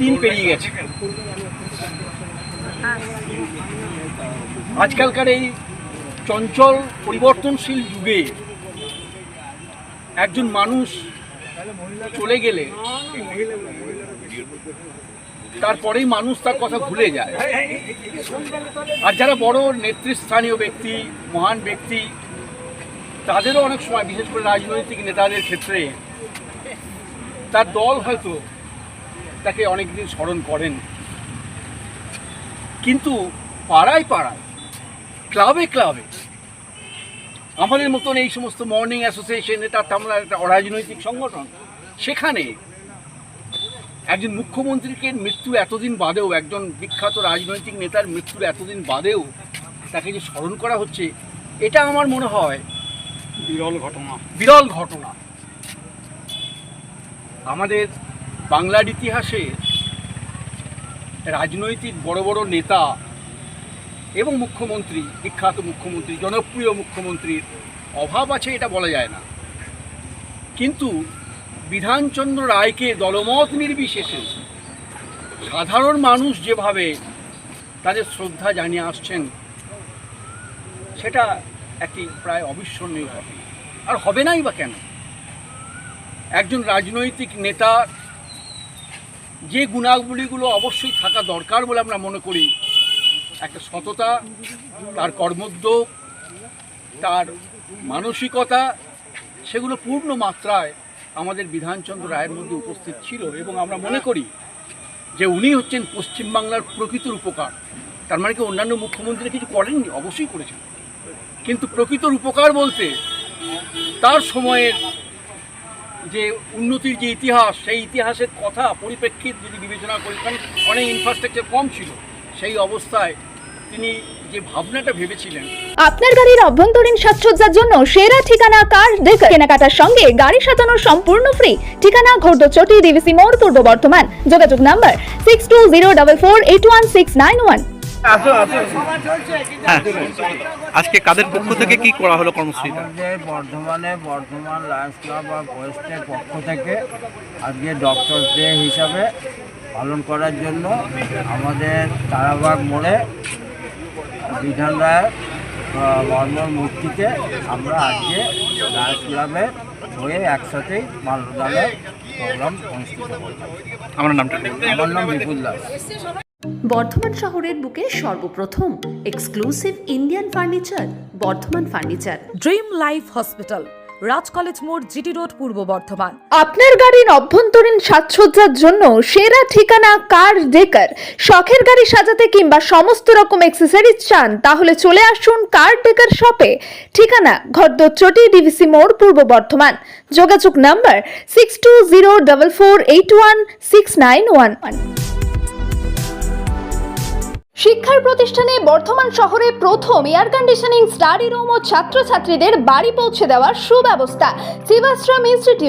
দিন পেরিয়ে গেছে। আজকালকার এই চঞ্চল পরিবর্তনশীল যুগে একজন মানুষ চলে গেলে তারপরেই মানুষ তার কথা ভুলে যায়। আর যারা বড় নেতৃস্থানীয় ব্যক্তি, মহান ব্যক্তি, তাদেরও অনেক সময় বিশেষ করে রাজনৈতিক নেতাদের ক্ষেত্রে তার দল হয়তো তাকে অনেকদিন স্মরণ করেন। কিন্তু পাড়ায় পাড়ায় ক্লাবে ক্লাবে আমাদের মতন এই সমস্ত মর্নিং অ্যাসোসিয়েশন এটা আমরা একটা অরাজনৈতিক সংগঠন সেখানে একজন মুখ্যমন্ত্রীকে মৃত্যু এতদিন বাদেও একজন বিখ্যাত রাজনৈতিক নেতার মৃত্যুর এতদিন বাদেও তাকে যে স্মরণ করা হচ্ছে এটা আমার মনে হয় বিরল ঘটনা। বিরল ঘটনা। আমাদের বাংলার ইতিহাসে রাজনৈতিক বড় বড় নেতা এবং মুখ্যমন্ত্রী, বিখ্যাত মুখ্যমন্ত্রী, জনপ্রিয় মুখ্যমন্ত্রীর অভাব আছে এটা বলা যায় না। কিন্তু বিধানচন্দ্র রায়কে দলমত নির্বিশেষে সাধারণ মানুষ যেভাবে তাদের শ্রদ্ধা জানিয়ে আসছেন, সেটা একটি প্রায় অবিস্মরণীয় ঘটনা। আর হবে নাই বা কেন? একজন রাজনৈতিক নেতা যে গুণাবলীগুলো অবশ্যই থাকা দরকার বলে আমরা মনে করি। একটা সততা, তার কর্মোদ্যোগ, তার মানসিকতা, সেগুলো পূর্ণ মাত্রায় আমাদের বিধানচন্দ্র রায়ের মধ্যে উপস্থিত ছিল এবং আমরা মনে করি যে উনি হচ্ছেন পশ্চিমবাংলার প্রকৃত উপকার তার মানে কি অন্যান্য মুখ্যমন্ত্রী কিছু করেননি? অবশ্যই করেছেন। কিন্তু প্রকৃত উপকার বলতে তার সময়ের যে উন্নতির যে ইতিহাস, সেই ইতিহাসের কথা পরিপ্রেক্ষিত যদি বিবেচনা করি, কারণ অনেক ইনফ্রাস্ট্রাকচার কম ছিল, সেই অবস্থায় তিনি যে ভাবনাটা ভেবেছিলেন। আপনার গাড়ির অভ্যন্তরীণ সাজসজ্জার জন্য সেরা ঠিকানা কার? ডেকার কেনাকাটার সঙ্গে গাড়ি সাজানো সম্পূর্ণ ফ্রি ঠিকানা ঘোরদচটি, ডিভিসি মোড়, পূর্ব বর্ধমান। যোগাযোগ number six two zero double four eight one six nine one আজকে কাদের পক্ষ থেকে কি করা হলো কর্মসূচিটা? আমাদের বর্ধমানে বর্ধমান লায়ন্স ক্লাব অফ ওয়েস্টের পক্ষ থেকে আজকে ডক্টর ডে হিসাবে পালন করার জন্য আমাদের তারাবাগ মোড়ে বিধান রায়ের মর্মর মূর্তিতে আমরা আজকে লায়ন্স ক্লাবের হয়ে একসাথেই মাল্যদানের প্রোগ্রাম অনুষ্ঠিত করলাম আমার নামটা। আমার নাম বিপুল দাস। বর্ধমান শহরের বুকে সর্বপ্রথম exclusive Indian furniture Bardhaman furniture dream life hospital Raj college মোড় জিটি রোড পূর্ব বর্ধমান। আপনার গাড়ির অভ্যন্তরীণ সাজসজ্জার জন্য সেরা ঠিকানা কার ডেকার? শখের গাড়ি সাজাতে কিংবা সমস্ত রকম অ্যাক্সেসরিজ চান তাহলে চলে আসুন কার ডেকার শপে। ঠিকানা ঘরদোর ঘরদচটি ডিভিসি মোড় পূর্ব বর্ধমান। যোগাযোগ number six two zero double four eight one six nine one one শিক্ষার প্রতিষ্ঠানে বর্ধমান শহরে প্রথম এয়ার কন্ডিশনিং স্টাডি রুম ও ছাত্রছাত্রীদের বাড়ি পৌঁছে দেওয়ার সুব্যবস্থা সিভাশ্রম ইনস্টিটিউট।